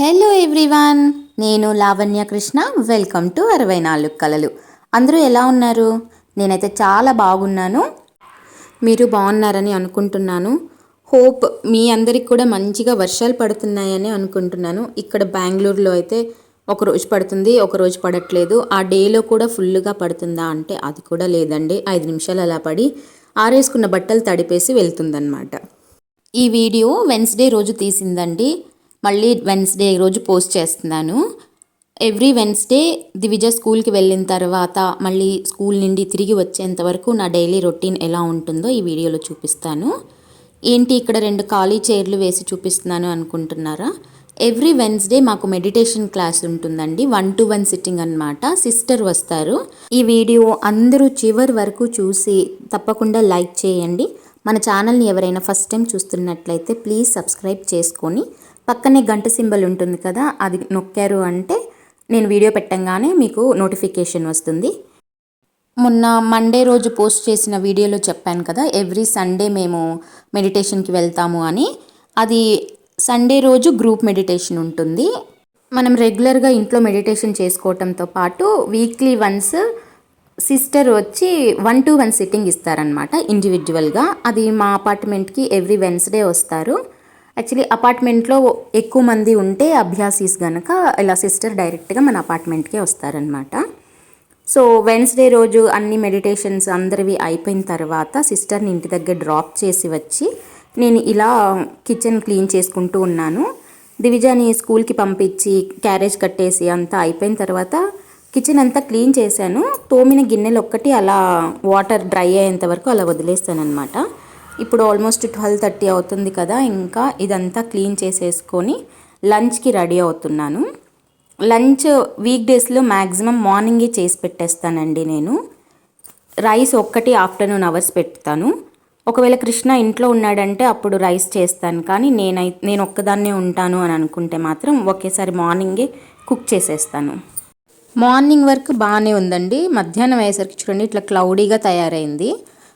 Hello everyone నేను Lavanya Krishna. Welcome to అరవై నాలుగు కళలు అందరూ ఎలా ఉన్నారు? నేనైతే చాలా బాగున్నాను. మీరు బాగున్నారని అనుకుంటున్నాను. హోప్ మీ అందరికి కూడా మంచిగా వర్షాలు పడుతున్నాయని అనుకుంటున్నాను. ఇక్కడ బెంగళూరులో అయితే ఒక రోజు పడుతుంది ఒక రోజు పడట్లేదు. ఆ డేలో కూడా ఫుల్గా పడుతుందా అంటే అది కూడా లేదండి. ఐదు నిమిషాలు అలా పడి ఆరేసుకున్న బట్టలు తడిపేసి వెళ్తుందన్నమాట. ఈ వీడియో వెన్స్డే రోజు తీసిందండి. మళ్ళీ వెన్స్డే రోజు పోస్ట్ చేస్తున్నాను. ఎవ్రీ వెన్స్డే దివిజ స్కూల్కి వెళ్ళిన తర్వాత మళ్ళీ స్కూల్ నుండి తిరిగి వచ్చేంత వరకు నా డైలీ రొటీన్ ఎలా ఉంటుందో ఈ వీడియోలో చూపిస్తాను. ఏంటి ఇక్కడ రెండు ఖాళీ చైర్లు వేసి చూపిస్తున్నాను అనుకుంటున్నారా? ఎవ్రీ వెన్స్డే మాకు మెడిటేషన్ క్లాస్ ఉంటుందండి. వన్ టు వన్ సిట్టింగ్ అనమాట సిస్టర్ వస్తారు. ఈ వీడియో అందరూ చివరి వరకు చూసి తప్పకుండా లైక్ చేయండి. మన ఛానల్ని ఎవరైనా ఫస్ట్ టైం చూస్తున్నట్లయితే ప్లీజ్ సబ్స్క్రైబ్ చేసుకొని పక్కనే గంట సింబల్ ఉంటుంది కదా అది నొక్కారు అంటే నేను వీడియో పెట్టంగానే మీకు నోటిఫికేషన్ వస్తుంది. మొన్న మండే రోజు పోస్ట్ చేసిన వీడియోలో చెప్పాను కదా ఎవ్రీ సండే మేము మెడిటేషన్కి వెళ్తాము అని. అది సండే రోజు గ్రూప్ మెడిటేషన్ ఉంటుంది. మనం రెగ్యులర్గా ఇంట్లో మెడిటేషన్ చేసుకోవటంతో పాటు వీక్లీ వన్స్ సిస్టర్ వచ్చి వన్ టు వన్ సిట్టింగ్ ఇస్తారనమాట ఇండివిజువల్గా అది మా అపార్ట్మెంట్కి ఎవ్రీ వెన్స్డే వస్తారు. యాక్చువల్లీ అపార్ట్మెంట్లో ఎక్కువ మంది ఉంటే అభ్యాసీస్ కనుక ఇలా సిస్టర్ డైరెక్ట్గా మన అపార్ట్మెంట్కే వస్తారనమాట సో వెన్స్డే రోజు అన్ని మెడిటేషన్స్ అందరివి అయిపోయిన తర్వాత సిస్టర్ని ఇంటి దగ్గర డ్రాప్ చేసి వచ్చి నేను ఇలా కిచెన్ క్లీన్ చేసుకుంటూ ఉన్నాను. దివిజాని స్కూల్కి పంపించి క్యారేజ్ కట్టేసి అంతా అయిపోయిన తర్వాత కిచెన్ అంతా క్లీన్ చేశాను. తోమిన గిన్నెలు ఒక్కటి అలా వాటర్ డ్రై అయ్యేంత వరకు అలా వదిలేస్తాను అనమాట ఇప్పుడు ఆల్మోస్ట్ ట్వెల్వ్ థర్టీ అవుతుంది కదా ఇంకా ఇదంతా క్లీన్ చేసేసుకొని లంచ్కి రెడీ అవుతున్నాను. లంచ్ వీక్ డేస్లో మ్యాక్సిమం మార్నింగే చేసి పెట్టేస్తానండి నేను. రైస్ ఒక్కటి ఆఫ్టర్నూన్ అవర్స్ పెడతాను. ఒకవేళ కృష్ణ ఇంట్లో ఉన్నాడంటే అప్పుడు రైస్ చేస్తాను కానీ నేనై నేను ఒక్కదాన్నే ఉంటాను అని అనుకుంటే మాత్రం ఒకేసారి మార్నింగే కుక్ చేసేస్తాను. మార్నింగ్ వరకు బాగానే ఉందండి. మధ్యాహ్నం అయ్యేసరికి చూడండి ఇట్లా క్లౌడీగా తయారైంది.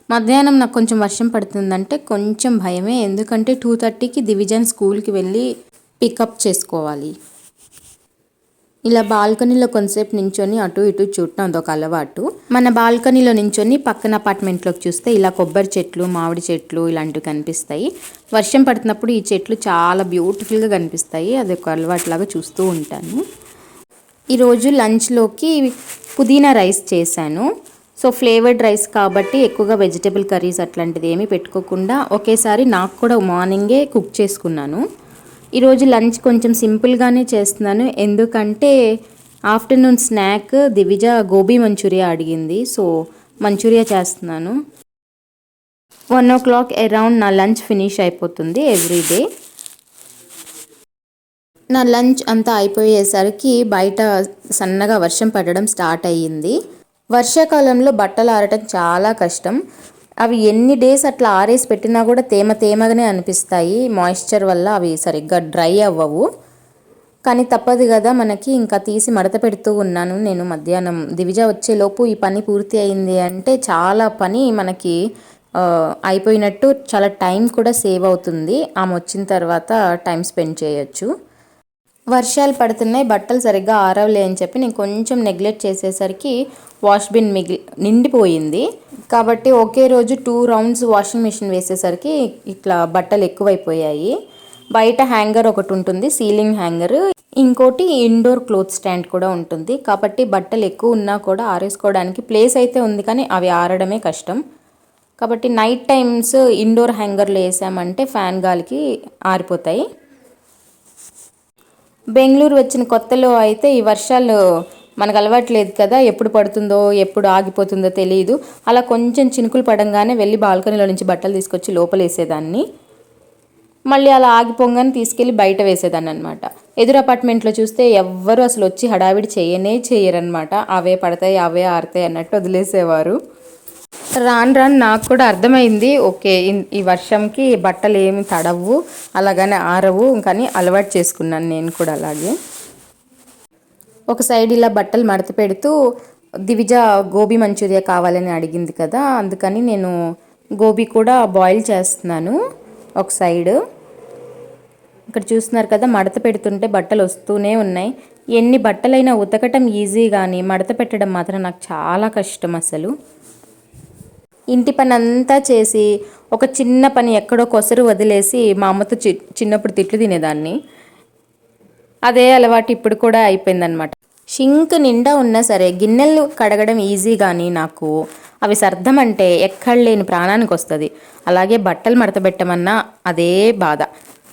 మధ్యాహ్నం నాకు కొంచెం వర్షం పడుతుందంటే కొంచెం భయమే. ఎందుకంటే టూ థర్టీకి దివిజన్ స్కూల్కి వెళ్ళి పికప్ చేసుకోవాలి. ఇలా బాల్కనీలో కొంతసేపు నించొని అటు ఇటు చూడటం అదొక అలవాటు. మన బాల్కనీలో నించొని పక్కన అపార్ట్మెంట్లోకి చూస్తే ఇలా కొబ్బరి చెట్లు మామిడి చెట్లు ఇలాంటివి కనిపిస్తాయి. వర్షం పడుతున్నప్పుడు ఈ చెట్లు చాలా బ్యూటిఫుల్గా కనిపిస్తాయి. అది ఒక అలవాటులాగా చూస్తూ ఉంటాను. ఈరోజు లంచ్లోకి పుదీనా రైస్ చేశాను. సో ఫ్లేవర్డ్ రైస్ కాబట్టి ఎక్కువగా వెజిటేబుల్ కర్రీస్ అట్లాంటిది ఏమీ పెట్టుకోకుండా ఒకేసారి నాకు కూడా మార్నింగే కుక్ చేసుకున్నాను. ఈరోజు లంచ్ కొంచెం సింపుల్గానే చేస్తున్నాను. ఎందుకంటే afternoon snack Divija gobi manchuria అడిగింది. సో మంచూరియా చేస్తున్నాను. వన్ ఓ క్లాక్ అరౌండ్ నా లంచ్ ఫినిష్ అయిపోతుంది ఎవ్రీడే నా లంచ్ అంతా అయిపోయేసరికి బయట సన్నగా వర్షం పడడం స్టార్ట్ అయ్యింది. వర్షాకాలంలో బట్టలు ఆరటం చాలా కష్టం. అవి ఎన్ని డేస్ అట్లా ఆరేసి పెట్టినా కూడా తేమ తేమగానే అనిపిస్తాయి. మాయిశ్చర్ వల్ల అవి సరిగ్గా డ్రై అవ్వవు. కానీ తప్పదు కదా మనకి ఇంకా తీసి మడత పెడుతూ ఉన్నాను నేను మధ్యాహ్నం. దివిజ వచ్చేలోపు ఈ పని పూర్తి అయింది అంటే చాలా పని మనకి అయిపోయినట్టు చాలా టైం కూడా సేవ్ అవుతుంది. ఆమె వచ్చిన తర్వాత టైం స్పెండ్ చేయొచ్చు. వర్షాలు పడుతున్నాయి బట్టలు సరిగ్గా ఆరవలే అని చెప్పి నేను కొంచెం నెగ్లెక్ట్ చేసేసరికి వాష్ బిన్ మిగిలి నిండిపోయింది. కాబట్టి ఒకే రోజు టూ రౌండ్స్ వాషింగ్ మిషన్ వేసేసరికి ఇట్లా బట్టలు ఎక్కువైపోయాయి. బయట హ్యాంగర్ ఒకటి ఉంటుంది సీలింగ్ హ్యాంగర్ ఇంకోటి ఇండోర్ క్లోత్ స్టాండ్ కూడా ఉంటుంది. కాబట్టి బట్టలు ఎక్కువ ఉన్నా కూడా ఆరేసుకోవడానికి ప్లేస్ అయితే ఉంది కానీ అవి ఆరడమే కష్టం. కాబట్టి నైట్ టైమ్స్ ఇండోర్ హ్యాంగర్లు వేసామంటే ఫ్యాన్ గాలికి ఆరిపోతాయి. బెంగళూరు వచ్చిన కొత్తలో అయితే ఈ వర్షాలు మనకు అలవాట్లేదు కదా ఎప్పుడు పడుతుందో ఎప్పుడు ఆగిపోతుందో తెలియదు అలా కొంచెం చినుకులు పడంగానే వెళ్ళి బాల్కనీలో నుంచి బట్టలు తీసుకొచ్చి లోపల వేసేదాన్ని మళ్ళీ అలా ఆగిపోగానే తీసుకెళ్ళి బయట వేసేదాన్ని అనమాట ఎదురు అపార్ట్మెంట్లో చూస్తే ఎవ్వరు అసలు వచ్చి హడావిడి చేయనే చేయరనమాట అవే పడతాయి అవే ఆరుతాయి అన్నట్టు వదిలేసేవారు. రాను రాను నాకు కూడా అర్థమైంది. ఓకే ఈ వర్షంకి బట్టలు ఏమి తడవు అలాగనే ఆరవు కానీ అలవాటు చేసుకున్నాను నేను కూడా అలాగే. ఒక సైడ్ ఇలా బట్టలు మడత పెడుతూ దివిజ గోబీ మంచూరియా కావాలని అడిగింది కదా అందుకని నేను గోబీ కూడా బాయిల్ చేస్తున్నాను ఒక సైడ్. ఇక్కడ చూస్తున్నారు కదా మడత పెడుతుంటే బట్టలు వస్తూనే ఉన్నాయి. ఎన్ని బట్టలైనా ఉతకటం ఈజీ కానీ మడత పెట్టడం మాత్రం నాకు చాలా కష్టం అసలు. ఇంటి పని అంతా చేసి ఒక చిన్న పని ఎక్కడో కొసరు వదిలేసి మా అమ్మతో చి చిన్నప్పుడు తిట్లు తినేదాన్ని. అదే అలవాటు ఇప్పుడు కూడా అయిపోయిందనమాట షింక్ నిండా ఉన్నా సరే గిన్నెలు కడగడం ఈజీ కానీ నాకు అవి సర్దమంటే ఎక్కడ లేని ప్రాణానికి వస్తుంది. అలాగే బట్టలు మడతబెట్టమన్నా అదే బాధ.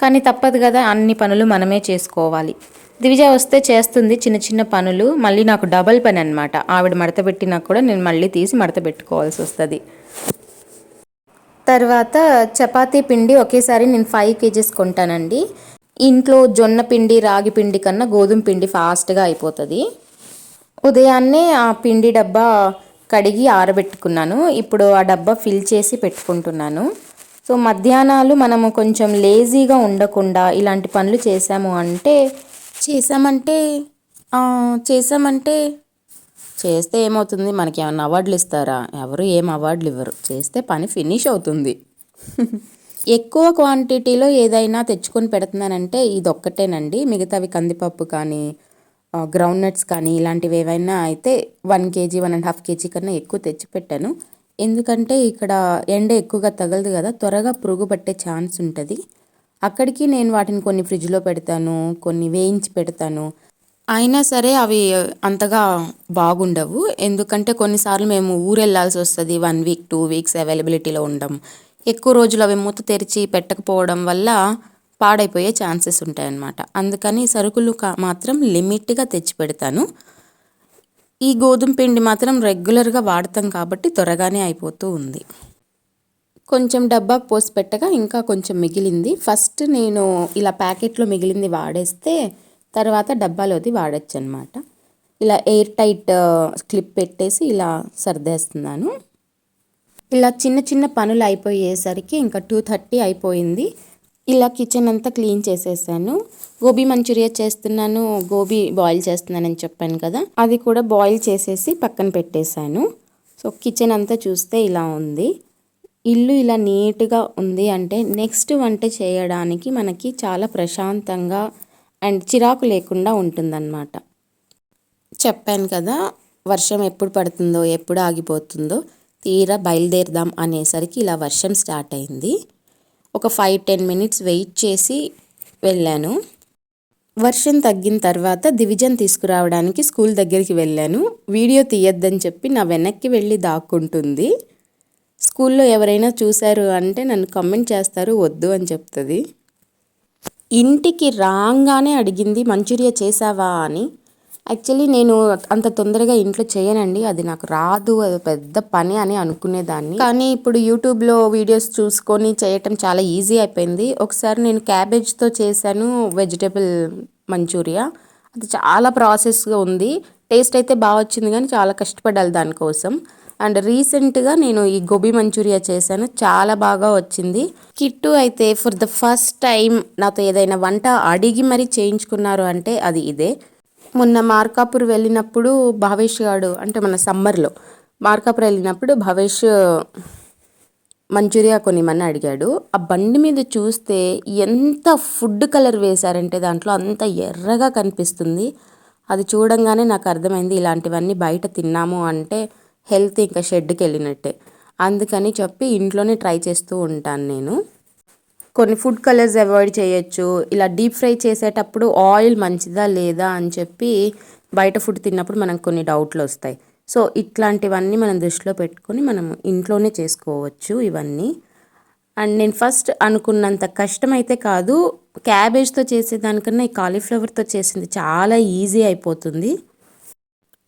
కానీ తప్పదు కదా అన్ని పనులు మనమే చేసుకోవాలి. దివిజ వస్తే చేస్తుంది చిన్న చిన్న పనులు మళ్ళీ నాకు డబల్ పని అనమాట ఆవిడ మడత పెట్టినా కూడా నేను మళ్ళీ తీసి మడత పెట్టుకోవాల్సి వస్తుంది. తర్వాత చపాతీ పిండి ఒకేసారి నేను ఫైవ్ కేజీస్ కొంటానండి. ఇంట్లో జొన్న పిండి రాగి పిండి కన్నా గోధుమ పిండి ఫాస్ట్గా అయిపోతుంది. ఉదయాన్నే ఆ పిండి డబ్బా కడిగి ఆరబెట్టుకున్నాను. ఇప్పుడు ఆ డబ్బా ఫిల్ చేసి పెట్టుకుంటున్నాను. సో మధ్యాహ్నాలు మనము కొంచెం లేజీగా ఉండకుండా ఇలాంటి పనులు చేసాము అంటే చేసామంటే చేసామంటే చేస్తే ఏమవుతుంది? మనకి ఏమైనా అవార్డులు ఇస్తారా? ఎవరు ఏం అవార్డులు ఇవ్వరు. చేస్తే పని ఫినిష్ అవుతుంది. ఎక్కువ క్వాంటిటీలో ఏదైనా తెచ్చుకొని పెడుతున్నానంటే ఇది ఒక్కటేనండి మిగతావి కందిపప్పు కానీ గ్రౌండ్ నట్స్ కానీ ఇలాంటివి ఏవైనా అయితే one KG one and half KG కన్నా ఎక్కువ తెచ్చి పెట్టాను. ఎందుకంటే ఇక్కడ ఎండ ఎక్కువగా తగలదు కదా త్వరగా పురుగు పట్టే ఛాన్స్ ఉంటుంది. అక్కడికి నేను వాటిని కొన్ని ఫ్రిడ్జ్లో పెడతాను కొన్ని వేయించి పెడతాను. అయినా సరే అవి అంతగా బాగుండవు. ఎందుకంటే కొన్నిసార్లు మేము ఊరెళ్ళాల్సి వస్తుంది. వన్ వీక్ టూ వీక్స్ అవైలబిలిటీలో ఉండం ఎక్కువ రోజులు అవి మూత తెరిచి పెట్టకపోవడం వల్ల పాడైపోయే ఛాన్సెస్ ఉంటాయన్నమాట. అందుకని సరుకులు మాత్రం లిమిట్గా తెచ్చి పెడతాను. ఈ గోధుమ పిండి మాత్రం రెగ్యులర్గా వాడతాం కాబట్టి త్వరగానే అయిపోతూ ఉంది. కొంచెం డబ్బా పోసి పెట్టగా ఇంకా కొంచెం మిగిలింది. ఫస్ట్ నేను ఇలా ప్యాకెట్లో మిగిలింది వాడేస్తే తర్వాత డబ్బాలోది వాడచ్చు అనమాట ఇలా ఎయిర్ టైట్ క్లిప్ పెట్టేసి ఇలా సర్దేస్తున్నాను. ఇలా చిన్న చిన్న పనులు అయిపోయేసరికి ఇంకా టూ థర్టీ అయిపోయింది. ఇలా కిచెన్ అంతా క్లీన్ చేసేసాను. గోబీ మంచూరియా చేస్తున్నాను గోబీ బాయిల్ చేస్తున్నానని చెప్పాను కదా అది కూడా బాయిల్ చేసేసి పక్కన పెట్టేశాను. సో కిచెన్ అంతా చూస్తే ఇలా ఉంది. ఇల్లు ఇలా నీట్గా ఉంది అంటే నెక్స్ట్ వంట చేయడానికి మనకి చాలా ప్రశాంతంగా అండ్ చిరాకు లేకుండా ఉంటుందన్నమాట. చెప్పాను కదా వర్షం ఎప్పుడు పడుతుందో ఎప్పుడు ఆగిపోతుందో తీరా బయలుదేరదాం అనేసరికి ఇలా వర్షం స్టార్ట్ అయింది. ఒక ఫైవ్ టెన్ మినిట్స్ వెయిట్ చేసి వెళ్ళాను. వర్షం తగ్గిన తర్వాత డివిజన్ తీసుకురావడానికి స్కూల్ దగ్గరికి వెళ్ళాను. వీడియో తీయొద్దని చెప్పి నా వెనక్కి వెళ్ళి దాక్కుంటుంది. స్కూల్లో ఎవరైనా చూశారు అంటే నన్ను కమెంట్ చేస్తారు వద్దు అని చెప్తుంది. ఇంటికి రాగానే అడిగింది మంచూరియా చేసావా అని. యాక్చువల్లీ నేను అంత తొందరగా ఇంట్లో చేయనండి అది నాకు రాదు అది పెద్ద పని అని అనుకునేదాన్ని. కానీ ఇప్పుడు యూట్యూబ్లో వీడియోస్ చూసుకొని చేయటం చాలా ఈజీ అయిపోయింది. ఒకసారి నేను క్యాబేజ్తో చేశాను వెజిటేబుల్ మంచూరియా. అది చాలా ప్రాసెస్గా ఉంది. టేస్ట్ అయితే బాగా వచ్చింది కానీ చాలా కష్టపడాలి దానికోసం. అండ్ రీసెంట్గా నేను ఈ గోబీ మంచూరియా చేశాను. చాలా బాగా వచ్చింది. కిట్టు అయితే ఫర్ ద ఫస్ట్ టైం నాతో ఏదైనా వంట అడిగి మరీ చేయించుకున్నారు అంటే అది ఇదే. మొన్న మార్కాపూర్ వెళ్ళినప్పుడు భావేష్ గాడు అంటే మన సమ్మర్లో మార్కాపూర్ వెళ్ళినప్పుడు భవేష్ మంచూరియా కొనిమని అడిగాడు. ఆ బండి మీద చూస్తే ఎంత ఫుడ్ కలర్ వేశారంటే దాంట్లో అంత ఎర్రగా కనిపిస్తుంది. అది చూడంగానే నాకు అర్థమైంది ఇలాంటివన్నీ బయట తిన్నాము అంటే హెల్త్ ఇంకా షెడ్కి వెళ్ళినట్టే అందుకని చెప్పి ఇంట్లోనే ట్రై చేస్తూ ఉంటాను నేను. కొన్ని ఫుడ్ కలర్స్ అవాయిడ్ చేయొచ్చు. ఇలా డీప్ ఫ్రై చేసేటప్పుడు ఆయిల్ మంచిదా లేదా అని చెప్పి బయట ఫుడ్ తిన్నప్పుడు మనకు కొన్ని డౌట్లు వస్తాయి. సో ఇట్లాంటివన్నీ మనం దృష్టిలో పెట్టుకొని మనం ఇంట్లోనే చేసుకోవచ్చు ఇవన్నీ. అండ్ నేను ఫస్ట్ అనుకున్నంత కష్టం అయితే కాదు క్యాబేజ్తో చేసేదానికన్నా ఈ కాలీఫ్లవర్తో చేసింది చాలా ఈజీ అయిపోతుంది.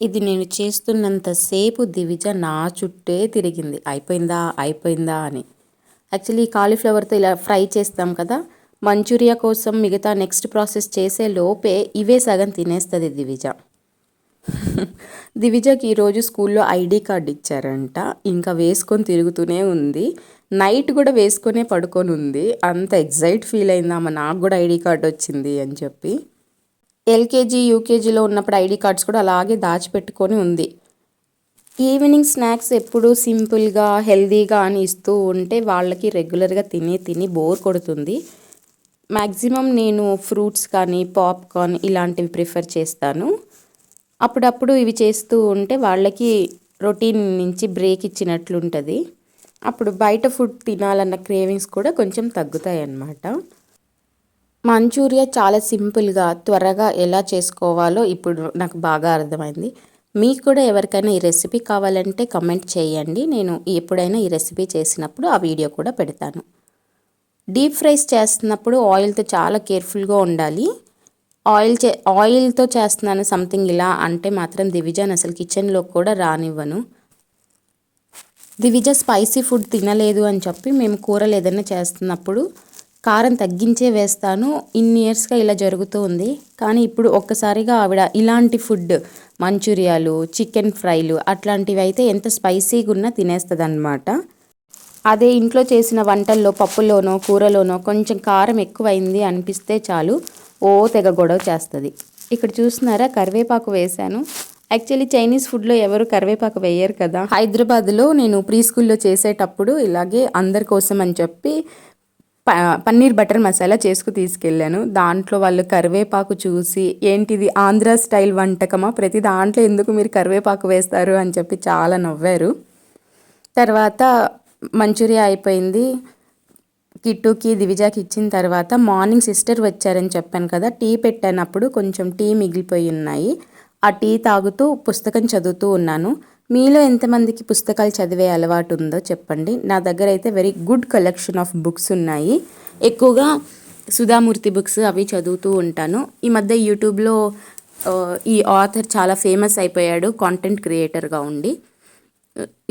ఇది నేను చేస్తున్నంతసేపు దివిజ నా చుట్టే తిరిగింది. అయిపోయిందా? అయిపోయిందా అని. యాక్చువల్లీ కాలీఫ్లవర్తో ఇలా ఫ్రై చేస్తాం కదా మంచూరియా కోసం మిగతా నెక్స్ట్ ప్రాసెస్ చేసే లోపే ఇవే సగం తినేస్తుంది దివిజ. దివిజకి ఈరోజు స్కూల్లో ఐడి కార్డ్ ఇచ్చారంట. ఇంకా వేసుకొని తిరుగుతూనే ఉంది. నైట్ కూడా వేసుకొనే పడుకొని ఉంది. అంత ఎగ్జైట్ ఫీల్ అయిందామా నాకు కూడా ఐడి కార్డ్ వచ్చింది అని చెప్పి. ఎల్కేజీ యూకేజీలో ఉన్నప్పుడు ఐడి కార్డ్స్ కూడా అలాగే దాచిపెట్టుకొని ఉంది. ఈవినింగ్ స్నాక్స్ ఎప్పుడు సింపుల్గా హెల్దీగా అని ఇస్తూ ఉంటే వాళ్ళకి రెగ్యులర్గా తిని తిని బోర్ కొడుతుంది. మ్యాక్సిమం నేను ఫ్రూట్స్ కానీ పాప్కార్న్ ఇలాంటివి ప్రిఫర్ చేస్తాను. అప్పుడప్పుడు ఇవి చేస్తూ ఉంటే వాళ్ళకి రొటీన్ నుంచి బ్రేక్ ఇచ్చినట్లు ఉంటుంది అప్పుడు బయట ఫుడ్ తినాలన్న క్రేవింగ్స్ కూడా కొంచెం తగ్గుతాయి అన్నమాట మంచూరియా చాలా సింపుల్గా త్వరగా ఎలా చేసుకోవాలో ఇప్పుడు నాకు బాగా అర్థమైంది. మీకు కూడా ఎవరికైనా ఈ రెసిపీ కావాలంటే కమెంట్ చేయండి. నేను ఎప్పుడైనా ఈ రెసిపీ చేసినప్పుడు ఆ వీడియో కూడా పెడతాను. డీప్ ఫ్రైస్ చేస్తున్నప్పుడు ఆయిల్తో చాలా కేర్ఫుల్గా ఉండాలి. ఆయిల్ చే ఆయిల్తో చేస్తున్నాను సంథింగ్ ఇలా అంటే మాత్రం దివిజాన్ అసలు కిచెన్లో కూడా రానివ్వను. దివిజ స్పైసీ ఫుడ్ తినలేదు అని చెప్పి మేము కూరలు ఏదైనా చేస్తున్నప్పుడు కారం తగ్గించే వేస్తాను. ఇన్ని ఇయర్స్గా ఇలా జరుగుతూ ఉంది. కానీ ఇప్పుడు ఒక్కసారిగా ఆవిడ ఇలాంటి ఫుడ్ మంచూరియాలు చికెన్ ఫ్రైలు అట్లాంటివి అయితే ఎంత స్పైసీగా ఉన్నా తినేస్తుంది అనమాట అదే ఇంట్లో చేసిన వంటల్లో పప్పులోనో కూరలోనో కొంచెం కారం ఎక్కువైంది అనిపిస్తే చాలు ఓ తెగ గొడవ చేస్తుంది. ఇక్కడ చూస్తున్నారా? కరివేపాకు వేశాను. యాక్చువల్లీ చైనీస్ ఫుడ్లో ఎవరు కరివేపాకు వేయరు కదా. హైదరాబాద్లో నేను ప్రీ స్కూల్లో చేసేటప్పుడు ఇలాగే అందరి కోసం అని చెప్పి పన్నీర్ బటర్ మసాలా చేసుకు తీసుకెళ్ళాను. దాంట్లో వాళ్ళు కరివేపాకు చూసి ఏంటిది ఆంధ్ర స్టైల్ వంటకమా? ప్రతి దాంట్లో ఎందుకు మీరు కరివేపాకు వేస్తారు? అని చెప్పి చాలా నవ్వారు. తర్వాత మంచూరియా అయిపోయింది. కిట్టుకి దివిజాకి ఇచ్చిన తర్వాత మార్నింగ్ సిస్టర్ వచ్చారని చెప్పాను కదా టీ పెట్టానప్పుడు కొంచెం టీ మిగిలిపోయి ఉన్నాయి. ఆ టీ తాగుతూ పుస్తకం చదువుతూ ఉన్నాను. మీలో ఎంతమందికి పుస్తకాలు చదివే అలవాటు ఉందో చెప్పండి. నా దగ్గర అయితే very good collection of books ఉన్నాయి. ఎక్కువగా సుధామూర్తి బుక్స్ అవి చదువుతూ ఉంటాను. ఈ మధ్య యూట్యూబ్లో ఈ ఆథర్ చాలా ఫేమస్ అయిపోయాడు కాంటెంట్ క్రియేటర్గా ఉండి.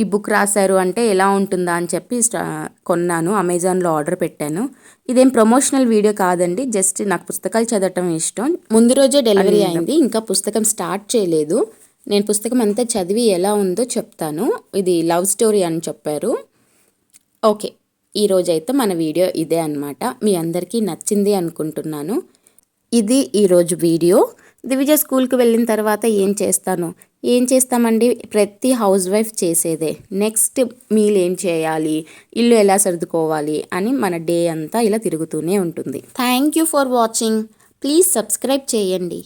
ఈ బుక్ రాశారు అంటే ఎలా ఉంటుందా అని చెప్పి కొన్నాను అమెజాన్లో ఆర్డర్ పెట్టాను. ఇదేం ప్రమోషనల్ వీడియో కాదండి జస్ట్ నాకు పుస్తకాలు చదవటం ఇష్టం. ముందు రోజే డెలివరీ అయింది ఇంకా పుస్తకం స్టార్ట్ చేయలేదు. నేను పుస్తకం అంతా చదివి ఎలా ఉందో చెప్తాను. ఇది లవ్ స్టోరీ అని చెప్పారు. ఓకే ఈరోజైతే మన వీడియో ఇదే అనమాట మీ అందరికీ నచ్చింది అనుకుంటున్నాను. ఇది ఈరోజు వీడియో. దివిజ స్కూల్కి వెళ్ళిన తర్వాత ఏం చేస్తాను? ఏం చేస్తామండి? ప్రతి హౌస్ వైఫ్ చేసేదే. నెక్స్ట్ మీల్ ఏం చేయాలి? ఇల్లు ఎలా సర్దుకోవాలి? అని మన డే అంతా ఇలా తిరుగుతూనే ఉంటుంది. Thank you for watching. Please subscribe చేయండి.